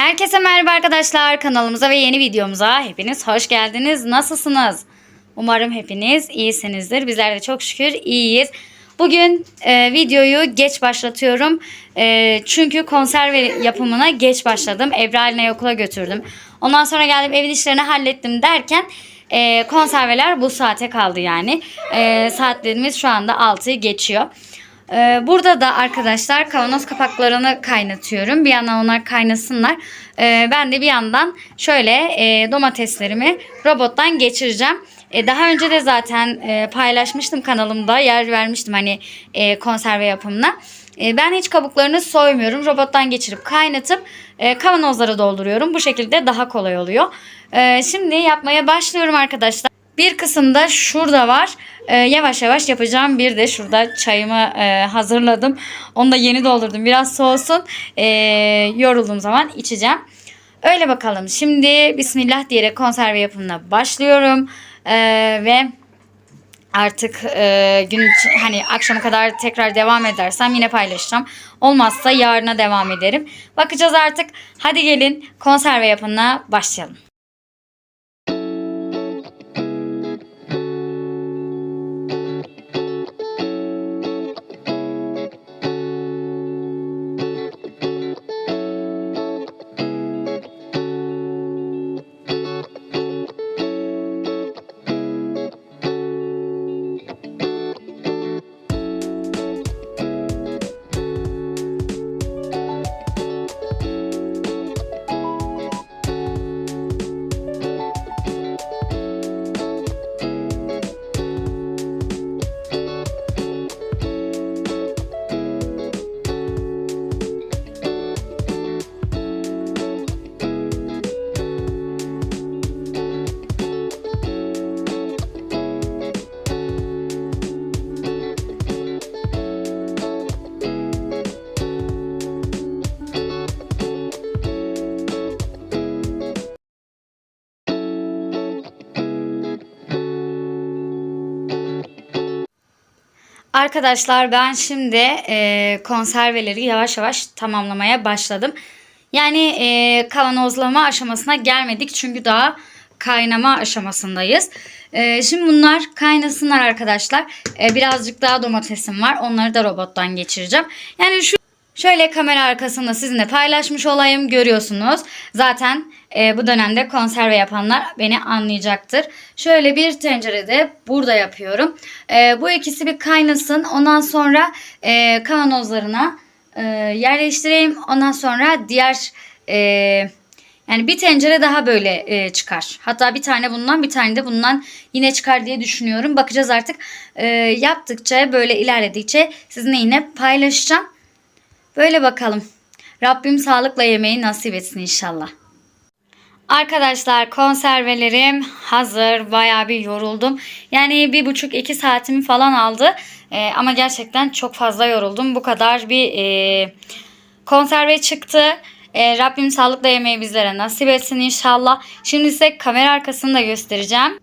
Herkese merhaba arkadaşlar kanalımıza ve yeni videomuza hepiniz hoş geldiniz. Nasılsınız? Umarım hepiniz iyisinizdir. Bizler de çok şükür iyiyiz. Bugün e, videoyu geç başlatıyorum. E, çünkü konserve yapımına geç başladım. Ebra okula götürdüm. Ondan sonra geldim evin işlerini hallettim derken e, konserveler bu saate kaldı yani. E, saatlerimiz şu anda 6'yı geçiyor. Ee, burada da arkadaşlar kavanoz kapaklarını kaynatıyorum. Bir yandan onlar kaynasınlar. Ee, ben de bir yandan şöyle e, domateslerimi robottan geçireceğim. E, daha önce de zaten e, paylaşmıştım kanalımda. Yer vermiştim hani e, konserve yapımına. E, ben hiç kabuklarını soymuyorum. Robottan geçirip kaynatıp e, kavanozlara dolduruyorum. Bu şekilde daha kolay oluyor. E, şimdi yapmaya başlıyorum arkadaşlar. Bir kısımda şurada var. Ee, yavaş yavaş yapacağım. Bir de şurada çayımı e, hazırladım. Onu da yeni doldurdum. Biraz soğusun. Ee, yorulduğum zaman içeceğim. Öyle bakalım. Şimdi Bismillah diyerek konserve yapımına başlıyorum. Ee, ve artık e, gün hani akşama kadar tekrar devam edersem yine paylaşacağım. Olmazsa yarına devam ederim. Bakacağız artık. Hadi gelin konserve yapımına başlayalım. Arkadaşlar ben şimdi e, konserveleri yavaş yavaş tamamlamaya başladım. Yani e, kavanozlama aşamasına gelmedik çünkü daha kaynama aşamasındayız. E, şimdi bunlar kaynasınlar arkadaşlar. E, birazcık daha domatesim var. Onları da robottan geçireceğim. Yani şu Şöyle kamera arkasında sizinle paylaşmış olayım görüyorsunuz. Zaten e, bu dönemde konserve yapanlar beni anlayacaktır. Şöyle bir tencerede burada yapıyorum. E, bu ikisi bir kaynasın. Ondan sonra e, kavanozlarına e, yerleştireyim. Ondan sonra diğer e, yani bir tencere daha böyle e, çıkar. Hatta bir tane bundan bir tane de bundan yine çıkar diye düşünüyorum. Bakacağız artık. E, yaptıkça böyle ilerledikçe sizinle yine paylaşacağım. Böyle bakalım. Rabbim sağlıkla yemeği nasip etsin inşallah. Arkadaşlar konservelerim hazır. Bayağı bir yoruldum. Yani bir buçuk iki saatimi falan aldı. Ee, ama gerçekten çok fazla yoruldum. Bu kadar bir e, konserve çıktı. Ee, Rabbim sağlıkla yemeği bizlere nasip etsin inşallah. Şimdi size kamera arkasını da göstereceğim.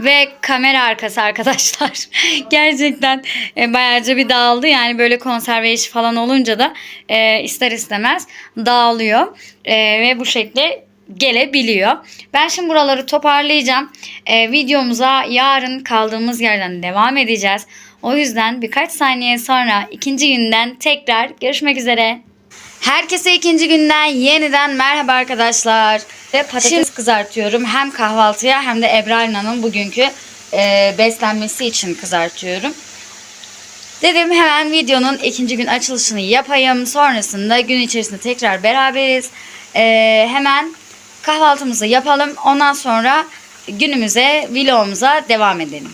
Ve kamera arkası arkadaşlar. Gerçekten e, bayağıca bir dağıldı. Yani böyle konserve işi falan olunca da e, ister istemez dağılıyor. E, ve bu şekilde gelebiliyor. Ben şimdi buraları toparlayacağım. E, videomuza yarın kaldığımız yerden devam edeceğiz. O yüzden birkaç saniye sonra ikinci günden tekrar görüşmek üzere. Herkese ikinci günden yeniden merhaba arkadaşlar. Ve patates kızartıyorum. Hem kahvaltıya hem de Ebra Hanım'ın bugünkü e, beslenmesi için kızartıyorum. Dedim hemen videonun ikinci gün açılışını yapayım. Sonrasında gün içerisinde tekrar beraberiz. E, hemen kahvaltımızı yapalım. Ondan sonra günümüze, vlogumuza devam edelim.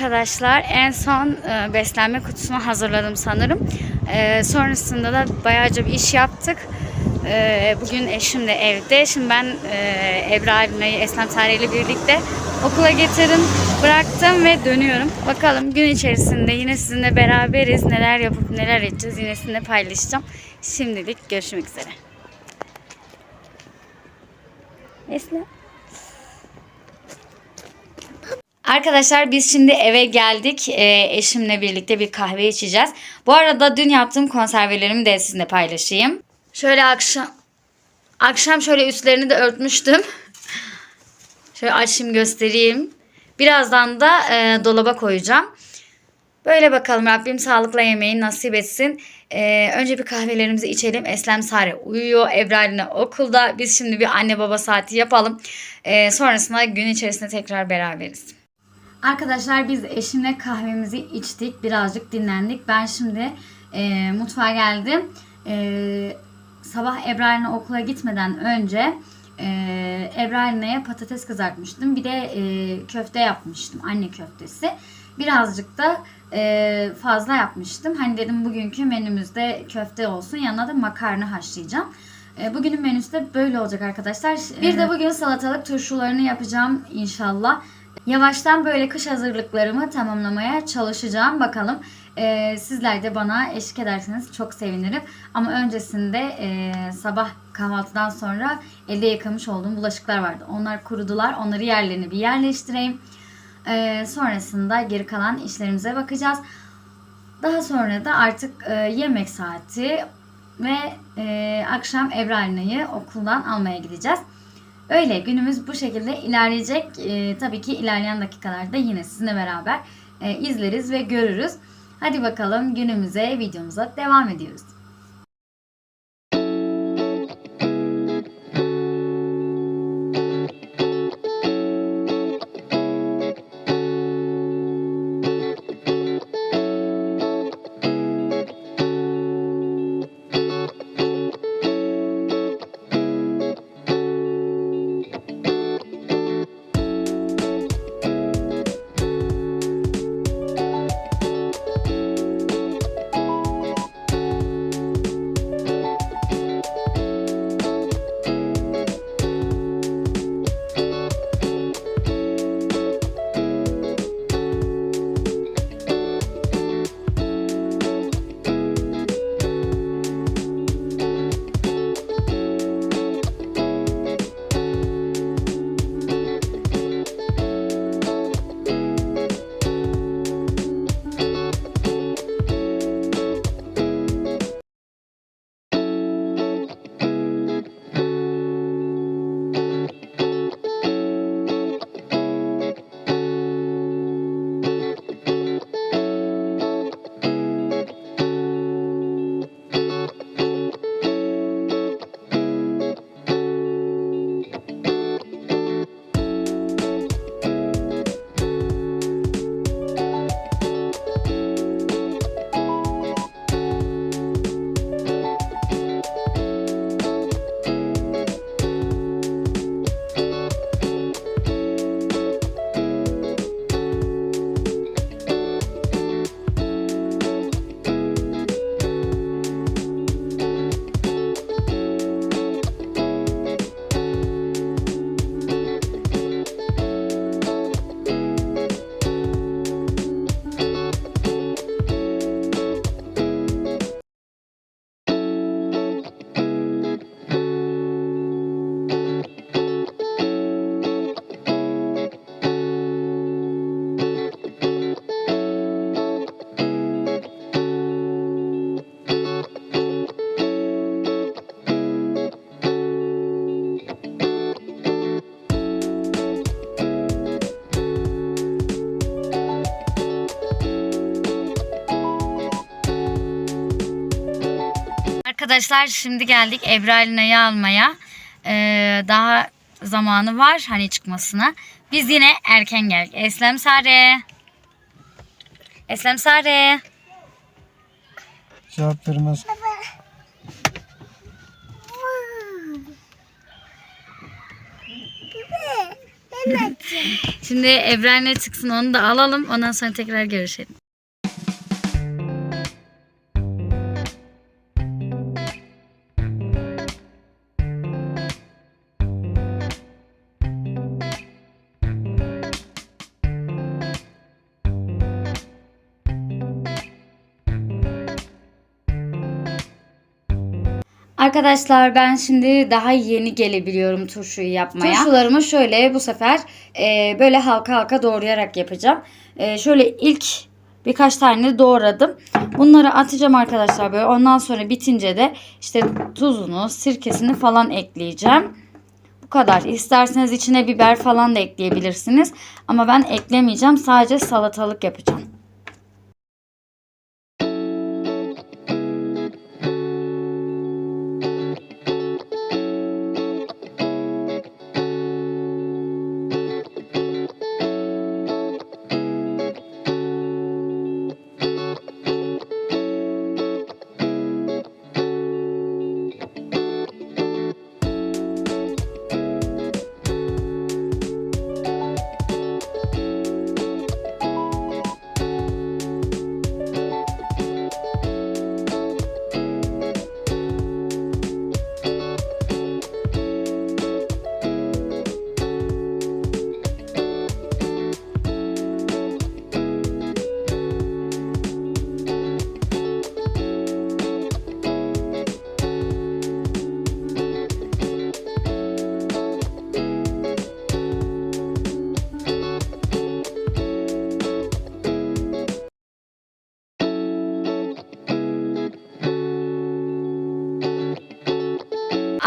Arkadaşlar en son e, beslenme kutusunu hazırladım sanırım. E, sonrasında da bayağıca bir iş yaptık. E, bugün eşim de evde. Şimdi ben e, Ebra Alina'yı Eslem Sare birlikte okula getirdim, bıraktım ve dönüyorum. Bakalım gün içerisinde yine sizinle beraberiz. Neler yapıp neler edeceğiz yine sizinle paylaşacağım. Şimdilik görüşmek üzere. Eslem. Arkadaşlar biz şimdi eve geldik. Ee, eşimle birlikte bir kahve içeceğiz. Bu arada dün yaptığım konservelerimi de sizinle paylaşayım. Şöyle akşam akşam şöyle üstlerini de örtmüştüm. Şöyle açayım göstereyim. Birazdan da e, dolaba koyacağım. Böyle bakalım Rabbim sağlıkla yemeği nasip etsin. Ee, önce bir kahvelerimizi içelim. Eslem Sare uyuyor. Ebrar'la okulda. Biz şimdi bir anne baba saati yapalım. Ee, sonrasında gün içerisinde tekrar beraberiz. Arkadaşlar biz eşimle kahvemizi içtik. Birazcık dinlendik. Ben şimdi e, mutfağa geldim. E, sabah Ebrar'la okula gitmeden önce e, Ebrar'la patates kızartmıştım. Bir de e, köfte yapmıştım. Anne köftesi. Birazcık da e, fazla yapmıştım. Hani dedim bugünkü menümüzde köfte olsun. Yanına da makarna haşlayacağım. E, Bugünün menüsü de böyle olacak arkadaşlar. Bir de bugün salatalık turşularını yapacağım inşallah. Yavaştan böyle kış hazırlıklarımı tamamlamaya çalışacağım. Bakalım e, sizler de bana eşlik ederseniz çok sevinirim. Ama öncesinde e, sabah kahvaltıdan sonra elde yıkamış olduğum bulaşıklar vardı. Onlar kurudular. Onları yerlerine bir yerleştireyim. E, sonrasında geri kalan işlerimize bakacağız. Daha sonra da artık e, yemek saati ve e, akşam Evralina'yı okuldan almaya gideceğiz. Öyle günümüz bu şekilde ilerleyecek. E, tabii ki ilerleyen dakikalarda yine sizinle beraber e, izleriz ve görürüz. Hadi bakalım günümüze, videomuza devam ediyoruz. Arkadaşlar şimdi geldik Ebralina'yı almaya. Ee, daha zamanı var hani çıkmasına. Biz yine erken geldik. Eslem Sare. Eslem Sare. Cevap vermez. Şimdi Evren'le çıksın onu da alalım. Ondan sonra tekrar görüşelim. Arkadaşlar ben şimdi daha yeni gelebiliyorum turşuyu yapmaya. Turşularımı şöyle bu sefer e, böyle halka halka doğrayarak yapacağım. E, şöyle ilk birkaç tane doğradım. Bunları atacağım arkadaşlar böyle. Ondan sonra bitince de işte tuzunu, sirkesini falan ekleyeceğim. Bu kadar. İsterseniz içine biber falan da ekleyebilirsiniz. Ama ben eklemeyeceğim. Sadece salatalık yapacağım.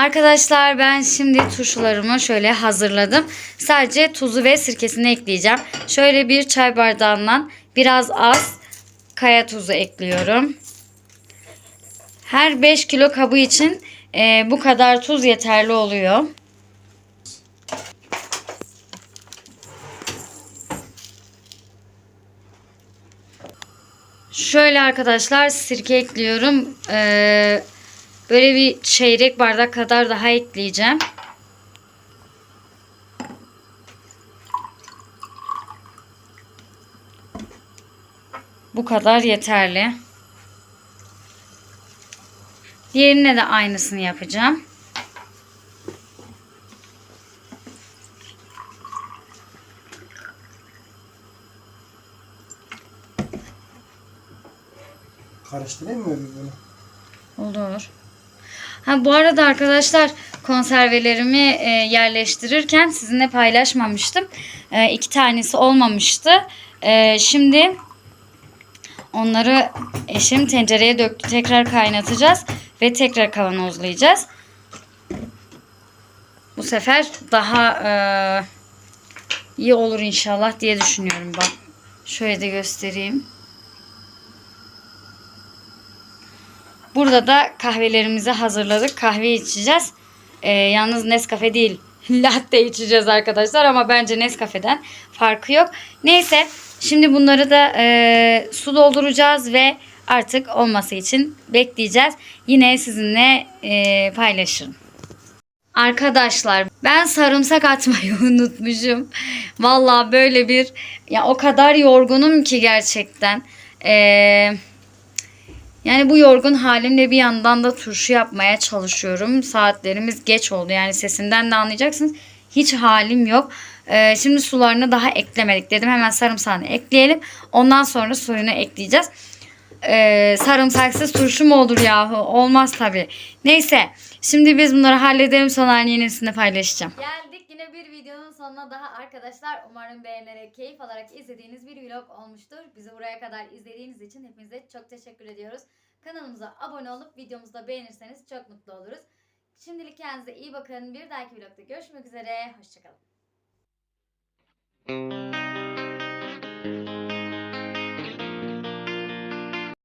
Arkadaşlar ben şimdi turşularımı şöyle hazırladım. Sadece tuzu ve sirkesini ekleyeceğim. Şöyle bir çay bardağından biraz az kaya tuzu ekliyorum. Her 5 kilo kabı için e, bu kadar tuz yeterli oluyor. Şöyle arkadaşlar sirke ekliyorum. Ee, böyle bir çeyrek bardak kadar daha ekleyeceğim. Bu kadar yeterli. Diğerine de aynısını yapacağım. Karıştırayım mı öbür bunu? Olur. Ha bu arada arkadaşlar konservelerimi e, yerleştirirken sizinle paylaşmamıştım. E, iki tanesi olmamıştı. E, şimdi onları eşim tencereye döktü. Tekrar kaynatacağız ve tekrar kavanozlayacağız. Bu sefer daha e, iyi olur inşallah diye düşünüyorum. Bak şöyle de göstereyim. Burada da kahvelerimizi hazırladık. Kahve içeceğiz. Ee, yalnız Nescafe değil. Latte içeceğiz arkadaşlar ama bence Nescafe'den farkı yok. Neyse şimdi bunları da e, su dolduracağız ve artık olması için bekleyeceğiz. Yine sizinle e, paylaşırım. Arkadaşlar ben sarımsak atmayı unutmuşum. Valla böyle bir ya o kadar yorgunum ki gerçekten. Eee yani bu yorgun halimle bir yandan da turşu yapmaya çalışıyorum. Saatlerimiz geç oldu. Yani sesinden de anlayacaksınız. Hiç halim yok. Ee, şimdi sularını daha eklemedik dedim. Hemen sarımsağını ekleyelim. Ondan sonra suyunu ekleyeceğiz. Ee, sarımsaksız turşu mu olur yahu? Olmaz tabi. Neyse. Şimdi biz bunları halledelim. Son halini yenisini paylaşacağım. Videonun sonuna daha arkadaşlar. Umarım beğenerek, keyif alarak izlediğiniz bir vlog olmuştur. Bizi buraya kadar izlediğiniz için hepinize çok teşekkür ediyoruz. Kanalımıza abone olup videomuzu da beğenirseniz çok mutlu oluruz. Şimdilik kendinize iyi bakın. Bir dahaki vlogda görüşmek üzere. Hoşçakalın.